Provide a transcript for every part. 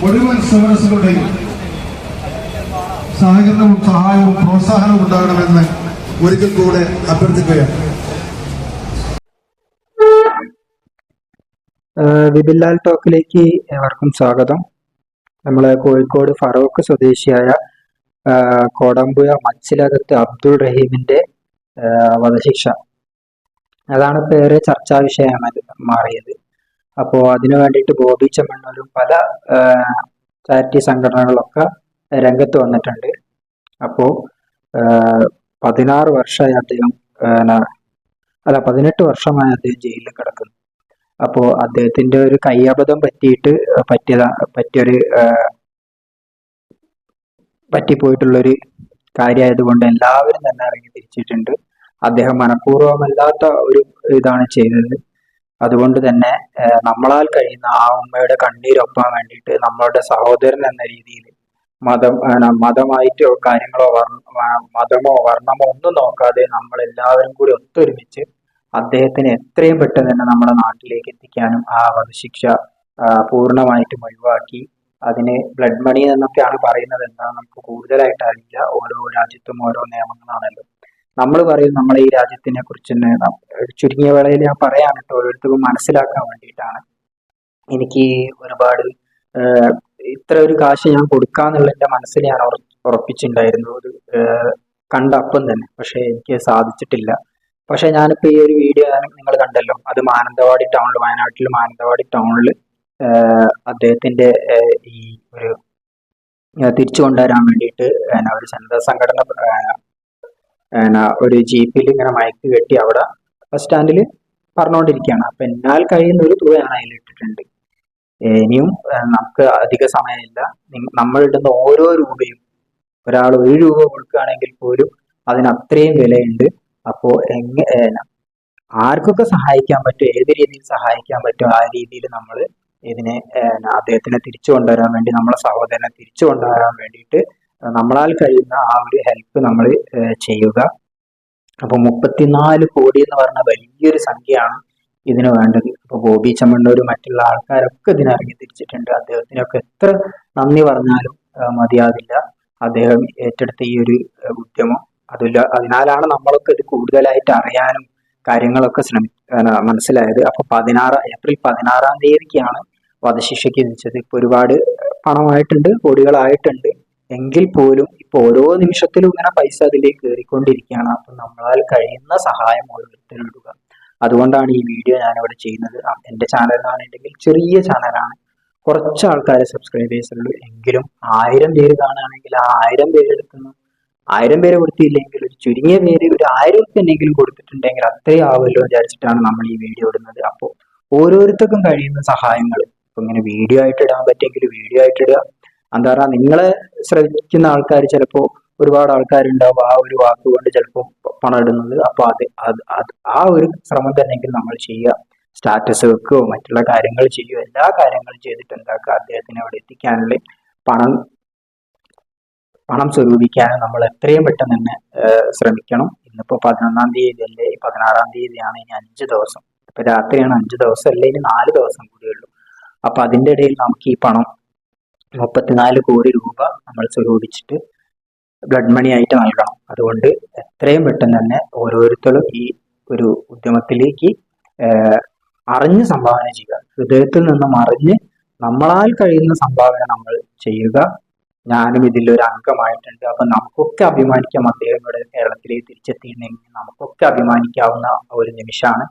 മുഴുവൻ സമരസുകളുടെയും സഹകരണവും സഹായവും പ്രോത്സാഹനവും ഉണ്ടാകണമെന്ന് ഒരിക്കൽ കൂടെ അഭ്യർത്ഥിക്കുകയാണ്. വിപിൻലാൽ ടോക്കിലേക്ക് ഏവർക്കും സ്വാഗതം. നമ്മളെ കോഴിക്കോട് ഫറോക്ക് സ്വദേശിയായ കോടമ്പുഴ മച്ചിലകത്ത് അബ്ദുൾ റഹീമിന്റെ വധശിക്ഷ. അതാണ് പേര് ചർച്ചാ വിഷയമായി മാറിയത്. അപ്പോൾ അതിനു വേണ്ടിയിട്ട് ബോബി ചെമ്മണ്ണൂരും പല ചാരിറ്റി സംഘടനകളൊക്കെ രംഗത്ത് വന്നിട്ടുണ്ട്. അപ്പോൾ പതിനാറ് വർഷമായി അദ്ദേഹം അല്ല പതിനെട്ട് വർഷമായി അദ്ദേഹം ജയിലിൽ കിടക്കുന്നു. അപ്പോൾ അദ്ദേഹത്തിന്റെ ഒരു കയ്യബദ്ധം പറ്റിയിട്ട് പറ്റിയതാ പറ്റിയൊരു പറ്റിപ്പോയിട്ടുള്ളൊരു കാര്യമായതുകൊണ്ട് എല്ലാവരും തന്നെ ഇറങ്ങി തിരിച്ചിട്ടുണ്ട്. അദ്ദേഹം മനഃപൂർവമല്ലാത്ത ഒരു ഇതാണ് ചെയ്തത്. അതുകൊണ്ട് തന്നെ നമ്മളാൽ കഴിയുന്ന ആ ഉമ്മയുടെ കണ്ണീരൊപ്പാൻ വേണ്ടിയിട്ട് നമ്മളുടെ സഹോദരൻ എന്ന രീതിയിൽ മതം മതമായിട്ടോ കാര്യങ്ങളോ മതമോ വർണമോ ഒന്നും നോക്കാതെ നമ്മൾ എല്ലാവരും കൂടി ഒത്തൊരുമിച്ച് അദ്ദേഹത്തിന് എത്രയും പെട്ടെന്ന് തന്നെ നമ്മുടെ നാട്ടിലേക്ക് എത്തിക്കാനും ആ വധശിക്ഷ പൂർണമായിട്ടും ഒഴിവാക്കി. അതിന് ബ്ലഡ് മണി എന്നൊക്കെയാണ് പറയുന്നത്. എന്താണെന്ന് നമുക്ക് കൂടുതലായിട്ട് അറിയില്ല. ഓരോ രാജ്യത്തും ഓരോ നിയമങ്ങളാണല്ലോ. നമ്മൾ പറയും നമ്മളെ ഈ രാജ്യത്തിനെ കുറിച്ച് ചുരുങ്ങിയ വേളയിൽ ഞാൻ പറയാണ് കേട്ടോ. ഓരോരുത്തർക്കും മനസ്സിലാക്കാൻ വേണ്ടിയിട്ടാണ്. എനിക്ക് ഒരുപാട് ഇത്ര ഒരു കാശ് ഞാൻ കൊടുക്കാന്നുള്ള എന്റെ മനസ്സിൽ ഞാൻ ഉറപ്പിച്ചിട്ടുണ്ടായിരുന്നു. ഒരു കണ്ട അപ്പം തന്നെ. പക്ഷേ എനിക്ക് സാധിച്ചിട്ടില്ല. പക്ഷെ ഞാനിപ്പോ ഈ ഒരു വീഡിയോ നിങ്ങൾ കണ്ടല്ലോ. അത് മാനന്തവാടി ടൗണിൽ വയനാട്ടിൽ മാനന്തവാടി ടൗണിൽ അദ്ദേഹത്തിന്റെ ഈ ഒരു തിരിച്ചു കൊണ്ടുവരാൻ വേണ്ടിയിട്ട് ഒരു സന്നദ്ധ സംഘടന ഒരു ജീപ്പിൽ ഇങ്ങനെ മയക്ക് കെട്ടി അവിടെ ബസ് സ്റ്റാൻഡിൽ പറഞ്ഞുകൊണ്ടിരിക്കുകയാണ് അപ്പൊ എന്നാൽ കഴിയുന്ന ഒരു തുകയാണ് അതിൽ ഇട്ടിട്ടുണ്ട്. ഇനിയും നമുക്ക് അധിക സമയമില്ല. നമ്മൾ ഇടുന്ന ഓരോ രൂപയും ഒരാൾ ഒരു രൂപ കൊടുക്കുകയാണെങ്കിൽ പോലും അതിന് അത്രയും വിലയുണ്ട്. അപ്പോ എങ്ങ ആർക്കൊക്കെ സഹായിക്കാൻ പറ്റും? ഏത് രീതിയിൽ സഹായിക്കാൻ പറ്റും? ആ രീതിയിൽ നമ്മൾ ഇതിനെ അദ്ദേഹത്തിനെ തിരിച്ചു കൊണ്ടുവരാൻ വേണ്ടി നമ്മളെ സഹോദരനെ തിരിച്ചു കൊണ്ടുവരാൻ വേണ്ടിയിട്ട് നമ്മളാൽ കഴിയുന്ന ആ ഒരു ഹെൽപ്പ് നമ്മൾ ചെയ്യുക. അപ്പൊ മുപ്പത്തിനാല് കോടി എന്ന് പറഞ്ഞ വലിയൊരു സംഖ്യയാണ് ഇതിന് വേണ്ടത്. അപ്പൊ ബോബി ചമ്മണ്ണൂർ മറ്റുള്ള ആൾക്കാരൊക്കെ ഇതിനിറങ്ങി തിരിച്ചിട്ടുണ്ട്. അദ്ദേഹത്തിനൊക്കെ എത്ര നന്ദി പറഞ്ഞാലും മതിയാവില്ല. അദ്ദേഹം ഏറ്റെടുത്ത ഈ ഒരു ഉദ്യമം. അതില്ല അതിനാലാണ് നമ്മളൊക്കെ ഇത് കൂടുതലായിട്ട് അറിയാനും കാര്യങ്ങളൊക്കെ ശ്രമി മനസ്സിലായത്. അപ്പൊ പതിനാറ് ഏപ്രിൽ പതിനാറാം തീയതിക്കാണ് വധശിക്ഷയ്ക്ക് വിധിച്ചത്. ഇപ്പൊ ഒരുപാട് പണമായിട്ടുണ്ട് കോടികളായിട്ടുണ്ട്. എങ്കിൽ പോലും ഇപ്പൊ ഓരോ നിമിഷത്തിലും ഇങ്ങനെ പൈസ അതിലേക്ക് കയറിക്കൊണ്ടിരിക്കുകയാണ്. അപ്പൊ നമ്മളാൽ കഴിയുന്ന സഹായം ഓരോരുത്തരും ഇടുക അതുകൊണ്ടാണ് ഈ വീഡിയോ ഞാനിവിടെ ചെയ്യുന്നത്. എന്റെ ചാനലാണെന്നുണ്ടെങ്കിൽ ചെറിയ ചാനലാണ് കുറച്ച് ആൾക്കാരെ സബ്സ്ക്രൈബേഴ്സ് ഉള്ളൂ എങ്കിലും ആയിരം പേര് കാണുകയാണെങ്കിൽ ആ ആയിരം പേര് എടുക്കുന്നു. ആയിരം പേര് കൊടുത്തില്ലെങ്കിൽ ഒരു ചുരുങ്ങിയ പേര് ഒരു ആയിരം എന്തെങ്കിലും കൊടുത്തിട്ടുണ്ടെങ്കിൽ അത്രയും ആവുമല്ലോ വിചാരിച്ചിട്ടാണ് നമ്മൾ ഈ വീഡിയോ ഇടുന്നത്. അപ്പോൾ ഓരോരുത്തർക്കും കഴിയുന്ന സഹായങ്ങൾ. ഇപ്പൊ ഇങ്ങനെ വീഡിയോ ആയിട്ട് ഇടാൻ പറ്റിയെങ്കിൽ വീഡിയോ ആയിട്ട് ഇടുക. എന്താ പറയുക നിങ്ങളെ ശ്രദ്ധിക്കുന്ന ആൾക്കാർ ചിലപ്പോൾ ഒരുപാട് ആൾക്കാരുണ്ടാവും ആ ഒരു വാക്ക് കൊണ്ട് ചിലപ്പോൾ പണം ഇടുന്നത്. അപ്പോൾ അത് അത് അത് ആ ഒരു ശ്രമം തന്നെയെങ്കിൽ നമ്മൾ ചെയ്യുക. സ്റ്റാറ്റസ് വെക്കുകയോ മറ്റുള്ള കാര്യങ്ങൾ ചെയ്യുകയോ എല്ലാ കാര്യങ്ങളും ചെയ്തിട്ട് എന്താക്കുക? അദ്ദേഹത്തിനെ അവിടെ എത്തിക്കാനുള്ള പണം പണം സ്വരൂപിക്കാനും നമ്മൾ എത്രയും പെട്ടെന്ന് തന്നെ ശ്രമിക്കണം. ഇന്നിപ്പോ പതിനൊന്നാം തീയതി അല്ലേ പതിനാറാം തീയതിയാണ് ഇനി അഞ്ച് ദിവസം. ഇപ്പൊ രാത്രിയാണ് അഞ്ച് ദിവസം അല്ലേ? ഇനി നാല് ദിവസം കൂടിയുള്ളൂ അപ്പൊ അതിന്റെ ഇടയിൽ നമുക്ക് ഈ പണം മുപ്പത്തിനാല് കോടി രൂപ നമ്മൾ സ്വരൂപിച്ചിട്ട് ബ്ലഡ് മണി ആയിട്ട് നൽകണം. അതുകൊണ്ട് എത്രയും പെട്ടെന്ന് തന്നെ ഓരോരുത്തരും ഈ ഒരു ഉദ്യമത്തിലേക്ക് അറിഞ്ഞ് സംഭാവന ചെയ്യുക. ഹൃദയത്തിൽ നിന്നും അറിഞ്ഞ് നമ്മളാൽ കഴിയുന്ന സംഭാവന നമ്മൾ ചെയ്യുക. ഞാനും ഇതിലൊരു അംഗമായിട്ടുണ്ട്. അപ്പൊ നമുക്കൊക്കെ അഭിമാനിക്കാം അദ്ദേഹം ഇവിടെ കേരളത്തിലേക്ക് തിരിച്ചെത്തിയിരുന്നെങ്കിൽ നമുക്കൊക്കെ അഭിമാനിക്കാവുന്ന ഒരു നിമിഷമാണ്.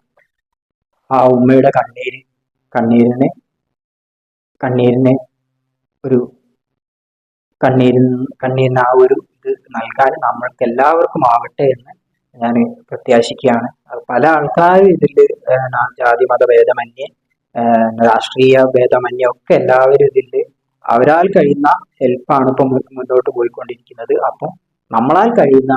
ആ ഉമ്മയുടെ കണ്ണീര് കണ്ണീരിനെ കണ്ണീരിന് ഒരു കണ്ണീരിൽ കണ്ണീരിന് ആ ഒരു ഇത് നൽകാൻ നമ്മൾക്ക് എല്ലാവർക്കും ആവട്ടെ എന്ന് ഞാൻ പ്രത്യാശിക്കുകയാണ്. പല ആൾക്കാരും ഇതിൽ ജാതി മത ഭേദമന്യേ ഏഹ് രാഷ്ട്രീയ ഭേദമന്യേ ഒക്കെ എല്ലാവരും ഇതിൽ അവരാൽ കഴിയുന്ന ഹെൽപ്പാണ് ഇപ്പം മുന്നോട്ട് പോയിക്കൊണ്ടിരിക്കുന്നത്. അപ്പം നമ്മളാൽ കഴിയുന്ന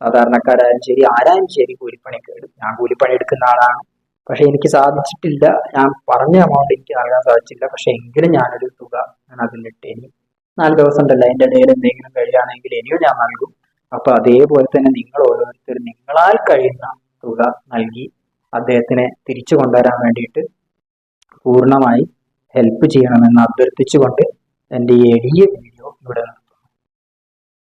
സാധാരണക്കാരായാലും ശരി ആരായാലും ശരി കൂലിപ്പണിക്ക് ഞാൻ കൂലിപ്പണി എടുക്കുന്ന ആളാണ്. പക്ഷെ എനിക്ക് സാധിച്ചിട്ടില്ല. ഞാൻ പറഞ്ഞ എമൗണ്ട് എനിക്ക് നൽകാൻ സാധിച്ചില്ല. പക്ഷെ എങ്കിലും ഞാനൊരു തുക ഞാൻ അതിലിട്ട് ഇനി നാല് ദിവസം ഉണ്ടല്ലോ അതിന്റെ ഇടയിൽ എന്തെങ്കിലും കഴിയുകയാണെങ്കിൽ ഇനിയും ഞാൻ നൽകും. അപ്പൊ അതേപോലെ തന്നെ നിങ്ങൾ ഓരോരുത്തരും നിങ്ങളാൽ കഴിയുന്ന തുക നൽകി അദ്ദേഹത്തിനെ തിരിച്ചു കൊണ്ടുവരാൻ വേണ്ടിയിട്ട് പൂർണമായി ഹെൽപ്പ് ചെയ്യണമെന്ന് അഭ്യർത്ഥിച്ചുകൊണ്ട് എന്റെ ഈ എളിയ വീഡിയോ ഇവിടെ